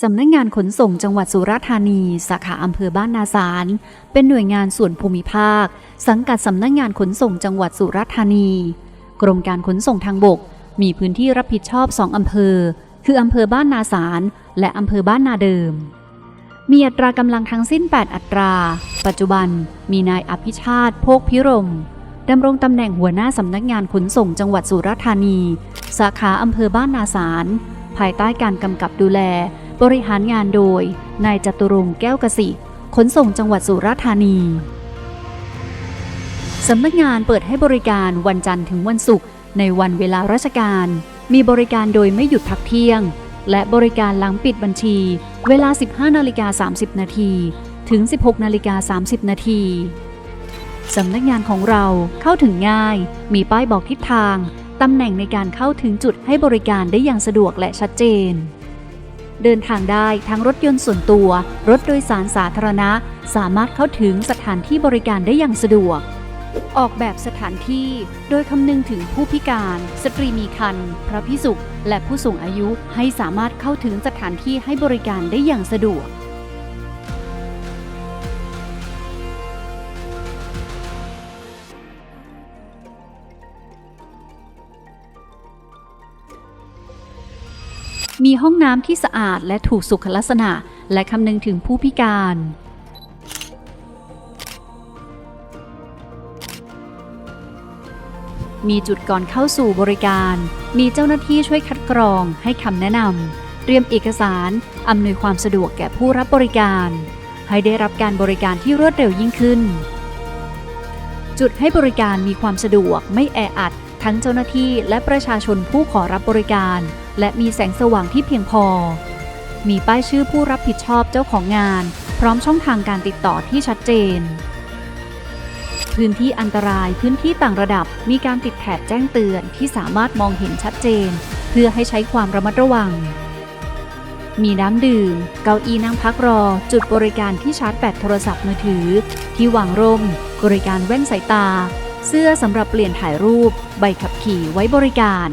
สำนักงานขนส่งจังหวัดสุราษฎร์ธานี สาขาอำเภอบ้านนาสาร เป็นหน่วยงานส่วนภูมิภาค สังกัดสำนักงานขนส่งจังหวัดสุราษฎร์ธานี กรมการขนส่งทางบก มีพื้นที่รับผิดชอบสองอำเภอ คืออำเภอบ้านนาสาร และอำเภอบ้านนาเดิม มีอัตรากำลังทั้งสิ้น 8 อัตรา ปัจจุบันมีนายอภิชาติโภคพิรมดำรงตำแหน่งหัวหน้าสำนักงานขนส่งจังหวัดสุราษฎร์ธานี สาขาอำเภอบ้านนาสาร ภายใต้การกำกับดูแล บริหารงานโดย นายจตุรงแก้วกสิ ขนส่งจังหวัดสุราษฎร์ธานี สำนักงานเปิดให้บริการวันจันทร์ถึงวันศุกร์ในวันเวลาราชการ มีบริการโดยไม่หยุดพักเที่ยง และบริการหลังปิดบัญชี เวลา 15นาฬิกา30 นาทีถึง 16นาฬิกา30 นาทีสำนักงานของเราเข้าถึงง่าย มีป้ายบอกทิศทาง ตำแหน่งในการเข้าถึงจุดให้บริการได้อย่างสะดวกและชัดเจน เดินทางได้ทั้งรถยนต์ส่วนตัว รถโดยสารสาธารณะ สามารถเข้าถึงสถานที่บริการได้อย่างสะดวก ออกแบบสถานที่โดยคำนึงถึงผู้พิการ สตรีมีครรภ์พระพิสุขและผู้สูงอายุให้สามารถเข้าถึงสถานที่ให้บริการได้อย่างสะดวก ห้องน้ำที่สะอาดและถูกสุขลักษณะ และคำนึงถึงผู้พิการ มีจุดก่อนเข้าสู่บริการ มีเจ้าหน้าที่ช่วยคัดกรองให้คำแนะนำ เตรียมเอกสาร อำนวยความสะดวกแก่ผู้รับบริการ ให้ได้รับการบริการที่รวดเร็วยิ่งขึ้น จุดให้บริการมีความสะดวกไม่แออัดทั้งเจ้าหน้าที่และประชาชนผู้ขอรับบริการ และมีแสงสว่างที่เพียงพอ มีป้ายชื่อผู้รับผิดชอบเจ้าของงาน พร้อมช่องทางการติดต่อที่ชัดเจน พื้นที่อันตรายพื้นที่ต่างระดับมีการติดแถบแจ้งเตือนที่สามารถมองเห็นชัดเจน เพื่อให้ใช้ความระมัดระวัง มีน้ำดื่ม เก้าอี้นั่งพักรอ จุดบริการที่ชาร์จแบตโทรศัพท์มือถือ ที่วางร่ม บริการแว่นสายตา เสื้อสำหรับเปลี่ยนถ่ายรูป ใบขับขี่ไว้บริการ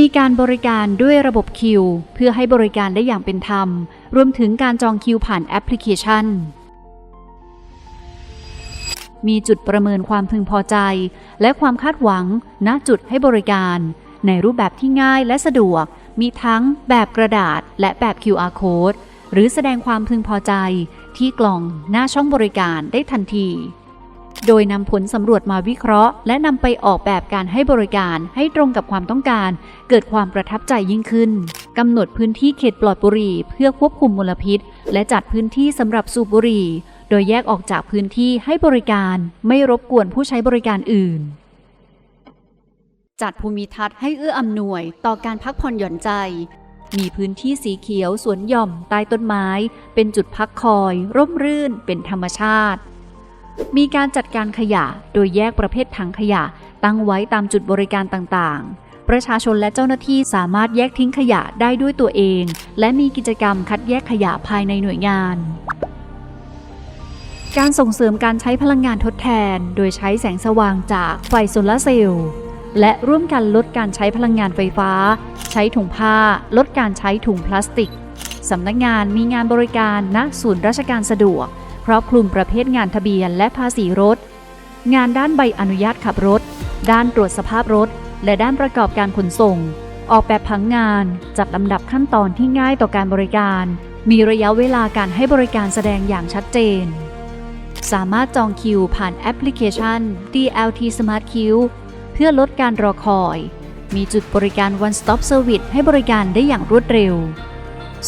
มีการบริการด้วยระบบคิว เพื่อให้บริการได้อย่างเป็นธรรม รวมถึงการจองคิวผ่านแอปพลิเคชัน มีจุดประเมินความพึงพอใจ และความคาดหวัง ณจุดให้บริการ ในรูปแบบที่ง่ายและสะดวก มีทั้งแบบกระดาษและแบบ QR code หรือแสดงความพึงพอใจที่กล่องหน้าช่องบริการได้ทันที โดยนำผลสำรวจมาวิเคราะห์ และนำไปออกแบบการให้บริการให้ตรงกับความต้องการ เกิดความประทับใจยิ่งขึ้นกำหนดพื้นที่เขตปลอดบุหรี่เพื่อควบคุมมลพิษ และจัดพื้นที่สำหรับสูบบุหรี่ โดยแยกออกจากพื้นที่ให้บริการ ไม่รบกวนผู้ใช้บริการอื่น จัดภูมิทัศน์ให้เอื้ออำนวยต่อการพักผ่อนหย่อนใจมีพื้นที่สีเขียวสวนหย่อมใต้ต้นไม้ เป็นจุดพักคอย ร่มรื่น เป็นธรรมชาติ มีการจัดการขยะโดยแยกประเภทถังขยะ ตั้งไว้ตามจุดบริการต่างๆประชาชนและเจ้าหน้าที่สามารถแยกทิ้งขยะได้ด้วยตัวเอง และมีกิจกรรมคัดแยกขยะภายในหน่วยงาน การส่งเสริมการใช้พลังงานทดแทน โดยใช้แสงสว่างจากไฟโซลาร์เซลล์และร่วมกันลดการใช้พลังงานไฟฟ้า ใช้ถุงผ้า ลดการใช้ถุงพลาสติก สำนักงานมีงานบริการณศูนย์ราชการสะดวก ครอบคลุมประเภทงานทะเบียนและภาษีรถ งานด้านใบอนุญาตขับรถ ด้านตรวจสภาพรถ และด้านประกอบการขนส่ง ออกแบบผังงานจัดลำดับขั้นตอนที่ง่ายต่อการบริการ มีระยะเวลาการให้บริการแสดงอย่างชัดเจน สามารถจองคิวผ่านแอปพลิเคชัน DLT Smart Queue เพื่อลดการรอคอย มีจุดบริการ One Stop Service ให้บริการได้อย่างรวดเร็ว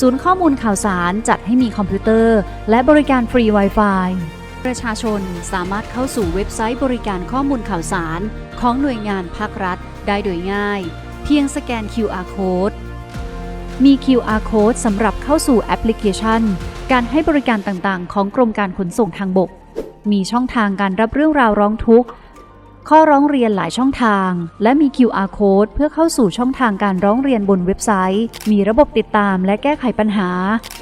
ศูนย์ข้อมูลข่าวสารจัดให้มีคอมพิวเตอร์ และบริการฟรี Wi-Fi ประชาชนสามารถเข้าสู่เว็บไซต์บริการข้อมูลข่าวสาร ของหน่วยงานภาครัฐ ได้โดยง่าย เพียงสแกน QR Code มี QR Code สำหรับเข้าสู่แอปพลิเคชัน การให้บริการต่างๆ ของกรมการขนส่งทางบก มีช่องทางการรับเรื่องราวร้องทุกข์ ข้อร้องเรียนหลายช่องทาง และมี QR code เพื่อเข้าสู่ช่องทางการร้องเรียนบนเว็บไซต์ มีระบบติดตามและแก้ไขปัญหา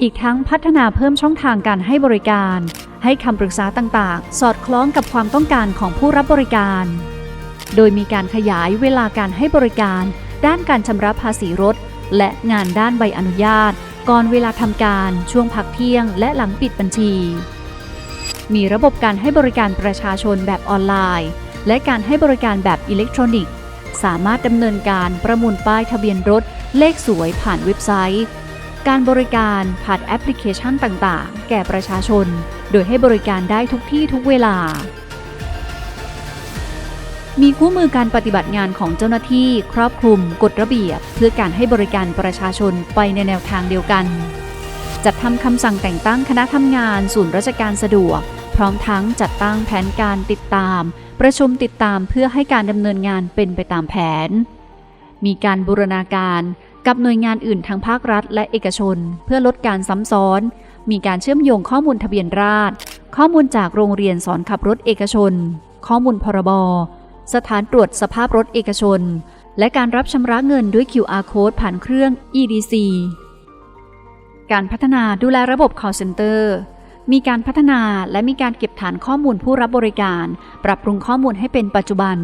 อีกทั้งพัฒนาเพิ่มช่องทางการให้บริการ ให้คำปรึกษาต่างๆ สอดคล้องกับความต้องการของผู้รับบริการ โดยมีการขยายเวลาการให้บริการ ด้านการชำระภาษีรถ และงานด้านใบอนุญาต ก่อนเวลาทำการ ช่วงพักเที่ยง และหลังปิดบัญชี มีระบบการให้บริการประชาชนแบบออนไลน์ และการให้บริการแบบอิเล็กทรอนิกส์ สามารถดำเนินการประมูลป้ายทะเบียนรถเลขสวยผ่านเว็บไซต์ การบริการผ่านแอปพลิเคชันต่างๆ แก่ประชาชน โดยให้บริการได้ทุกที่ทุกเวลา มีคู่มือการปฏิบัติงานของเจ้าหน้าที่ครอบคลุมกฎระเบียบ เพื่อการให้บริการประชาชนไปในแนวทางเดียวกัน จัดทำคำสั่งแต่งตั้งคณะทำงาน ศูนย์ราชการสะดวก พร้อมทั้งจัดตั้งแผนการติดตาม ประชุมติดตามเพื่อให้การดำเนินงานเป็นไปตามแผน มีการบูรณาการกับหน่วยงานอื่นทางภาครัฐและเอกชน เพื่อลดการซ้ำซ้อน มีการเชื่อมโยงข้อมูลทะเบียนราษฎรข้อมูลจากโรงเรียนสอนขับรถเอกชน ข้อมูลพรบ สถานตรวจสภาพรถเอกชน และการรับชำระเงินด้วย QR code ผ่านเครื่อง EDC การพัฒนาดูแลระบบ call center มีการพัฒนาและมีการเก็บฐานข้อมูลผู้รับบริการ ปรับปรุงข้อมูลให้เป็นปัจจุบัน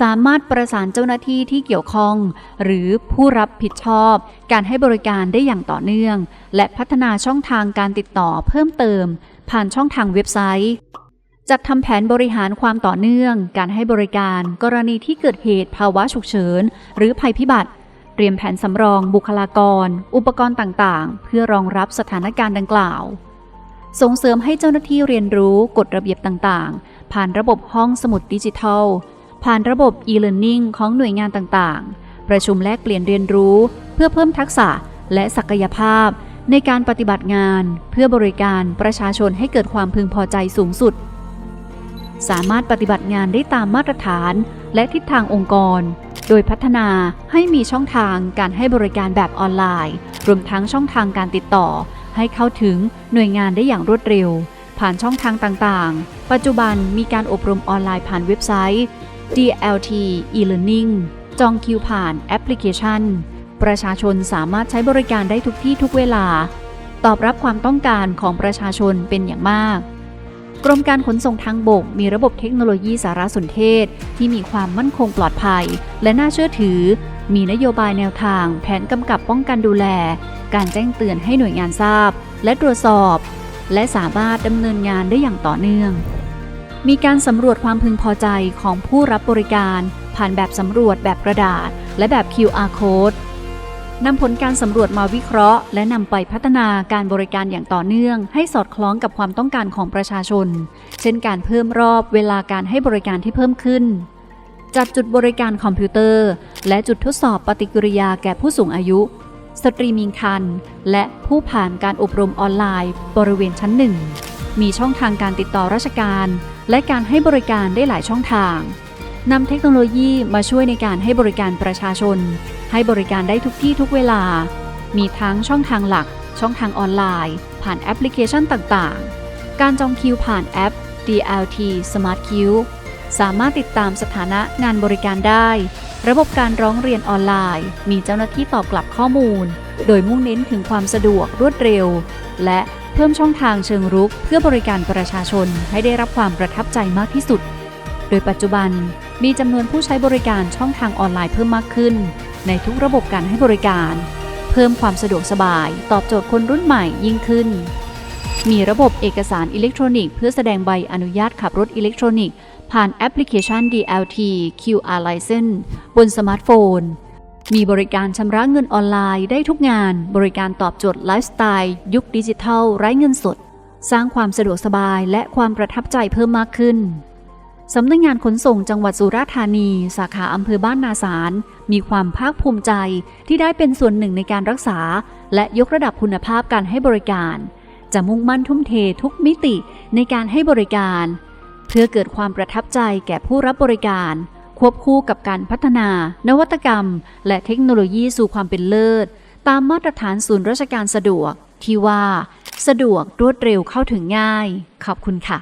สามารถประสานเจ้าหน้าที่ที่เกี่ยวข้อง หรือผู้รับผิดชอบ การให้บริการได้อย่างต่อเนื่อง และพัฒนาช่องทางการติดต่อเพิ่มเติม ผ่านช่องทางเว็บไซต์จัดทำแผนบริหารความต่อเนื่อง การให้บริการ กรณีที่เกิดเหตุภาวะฉุกเฉิน หรือภัยพิบัติ เตรียมแผนสำรองบุคลากร อุปกรณ์ต่างๆ เพื่อรองรับสถานการณ์ดังกล่าว ส่งเสริมให้เจ้าหน้าที่เรียนรู้กฎระเบียบต่างๆ ผ่านระบบห้องสมุดดิจิทัล ผ่านระบบ e-learning ของหน่วยงานต่างๆ ประชุมแลกเปลี่ยนเรียนรู้ เพื่อเพิ่มทักษะและศักยภาพ ในการปฏิบัติงาน เพื่อบริการประชาชนให้เกิดความพึงพอใจสูงสุด สามารถปฏิบัติงานได้ตามมาตรฐาน และทิศทางองค์กร โดยพัฒนาให้มีช่องทางการให้บริการแบบออนไลน์ รวมทั้งช่องทางการติดต่อ ให้เข้าถึงหน่วยงานได้อย่างรวดเร็ว ผ่านช่องทางต่างๆ ปัจจุบันมีการอบรมออนไลน์ผ่านเว็บไซต์ DLT e-learning จองคิวผ่านแอปพลิเคชัน ประชาชนสามารถใช้บริการได้ทุกที่ทุกเวลา ตอบรับความต้องการของประชาชนเป็นอย่างมาก กรมการขนส่งทางบกมีระบบเทคโนโลยีสารสนเทศ ที่มีความมั่นคงปลอดภัย และน่าเชื่อถือ มีนโยบายแนวทาง แผนกำกับป้องกันดูแล การแจ้งเตือนให้หน่วยงานทราบ และตรวจสอบ และสามารถดำเนินงานได้อย่างต่อเนื่อง มีการสำรวจความพึงพอใจของผู้รับบริการ ผ่านแบบสำรวจแบบกระดาษ และแบบ QR code นำผลการสำรวจมาวิเคราะห์ และนำไปพัฒนาการบริการอย่างต่อเนื่อง ให้สอดคล้องกับความต้องการของประชาชน เช่นการเพิ่มรอบเวลาการให้บริการที่เพิ่มขึ้น จัดจุดบริการคอมพิวเตอร์ และจุดทดสอบปฏิกิริยาแก่ผู้สูงอายุ สตรีมิงคัน และผู้ผ่านการอบรมออนไลน์บริเวณชั้นหนึ่งมีช่องทางการติดต่อราชการ และการให้บริการได้หลายช่องทางนำเทคโนโลยีมาช่วยในการให้บริการประชาชน ให้บริการได้ทุกที่ทุกเวลา มีทั้งช่องทางหลัก ช่องทางออนไลน์ ผ่านแอปพลิเคชันต่างๆ การจองคิวผ่านแอป DLT Smart Queue สามารถติดตามสถานะงานบริการได้ ระบบการร้องเรียนออนไลน์ มีเจ้าหน้าที่ตอบกลับข้อมูล โดยมุ่งเน้นถึงความสะดวกรวดเร็ว และเพิ่มช่องทางเชิงรุก เพื่อบริการประชาชนให้ได้รับความประทับใจมากที่สุด โดยปัจจุบันมีจำนวนผู้ใช้บริการช่องทางออนไลน์เพิ่มมากขึ้น ในทุกระบบการให้บริการ เพิ่มความสะดวกสบาย ตอบโจทย์คนรุ่นใหม่ยิ่งขึ้นมีระบบเอกสารอิเล็กทรอนิกส์เพื่อแสดงใบอนุญาตขับรถอิเล็กทรอนิกส์ ผ่านแอปพลิเคชัน DLT QR License บนสมาร์ทโฟน มีบริการชำระเงินออนไลน์ได้ทุกงาน บริการตอบโจทย์ไลฟ์สไตล์ยุคดิจิทัล ไร้เงินสด สร้างความสะดวกสบายและความประทับใจเพิ่มมากขึ้นสำนักงงานขนส่งจังหวัดสุราษฎร์ธานี สาขาอำเภอบ้านนาสารมีความภาคภูมิใจที่ได้เป็นส่วนหนึ่งในการรักษา และยกระดับคุณภาพการให้บริการ จะมุ่งมั่นทุ่มเททุกมิติในการให้บริการ เพื่อเกิดความประทับใจแก่ผู้รับบริการ ควบคู่กับการพัฒนา นวัตกรรม และเทคโนโลยีสู่ความเป็นเลิศ ตามมาตรฐานศูนย์ราชการสะดวกที่ว่า สะดวกรวดเร็วเข้าถึงง่าย ขอบคุณค่ะ